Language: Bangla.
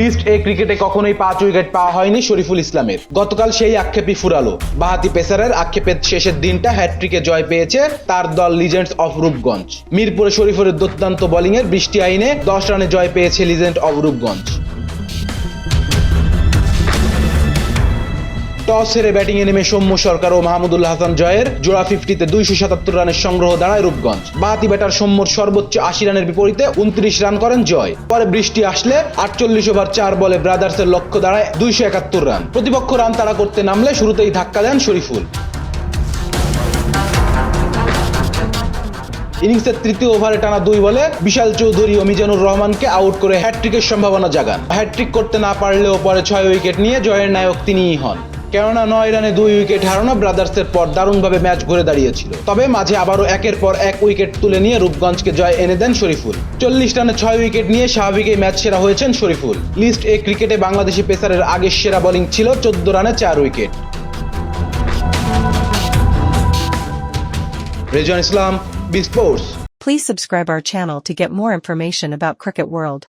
লিস্ট এ ক্রিকেটে কখনোই পাঁচ উইকেট পাওয়া হয়নি শরীফুল ইসলামের। গতকাল সেই আক্ষেপই ফুরালো। বাহাতি পেসারের আক্ষেপের শেষের দিনটা হ্যাট্রিকে জয় পেয়েছে তার দল লিজেন্ডস অফ রূপগঞ্জ। মিরপুরে শরীফুলের দুর্দান্ত বোলিংয়ের বৃষ্টি আইনে দশ রানে জয় পেয়েছে লিজেন্ড অফ রূপগঞ্জ। টস হেরে ব্যাটিংয়ে নেমে সৌম্য সরকার ও মাহমুদুল্লাহ হাসান জয়ের। জোড়া ফিফটিতে দুইশো সাতাত্তর রানের সংগ্রহ দাঁড়ায় রূপগঞ্জ। বাহাতি ব্যাটার সৌম্যর সর্বোচ্চ আশি রানের বিপরীতে উনত্রিশ রান করেন জয়। পরে বৃষ্টি আসলে আটচল্লিশ ওভার চার বলে ব্রাদার্সের লক্ষ্য দাঁড়ায় দুইশো একাত্তর রান। প্রতিপক্ষ রান তাড়া করতে নামলে শুরুতেই ধাক্কা দেন শরীফুল। ইনিংসের তৃতীয় ওভারে টানা দুই বলে বিশাল চৌধুরী ও মিজানুর রহমানকে আউট করে হ্যাট্রিকের সম্ভাবনা জাগান। হ্যাট্রিক করতে না পারলেও পরে ছয় উইকেট নিয়ে জয়ের নায়ক তিনিই হন। কেননা নয় রানে দুই উইকেট হারানো ব্রাদার্সের পর দারুণভাবে ম্যাচ ঘুরে দাঁড়িয়েছিল। তবে মাঝে আবারও একের পর এক উইকেট তুলে নিয়ে রূপগঞ্জকে জয় এনে দেন শরীফুল। চল্লিশ রানে ছয় উইকেট নিয়ে স্বাভাবিকই ম্যাচ সেরা হয়েছেন শরীফুল। লিস্ট এ ক্রিকেটে বাংলাদেশি পেসারের আগের সেরা বোলিং ছিল চোদ্দ রানে চার wicket. Rezon Islam B sports Please subscribe our channel to get more information about Cricket World.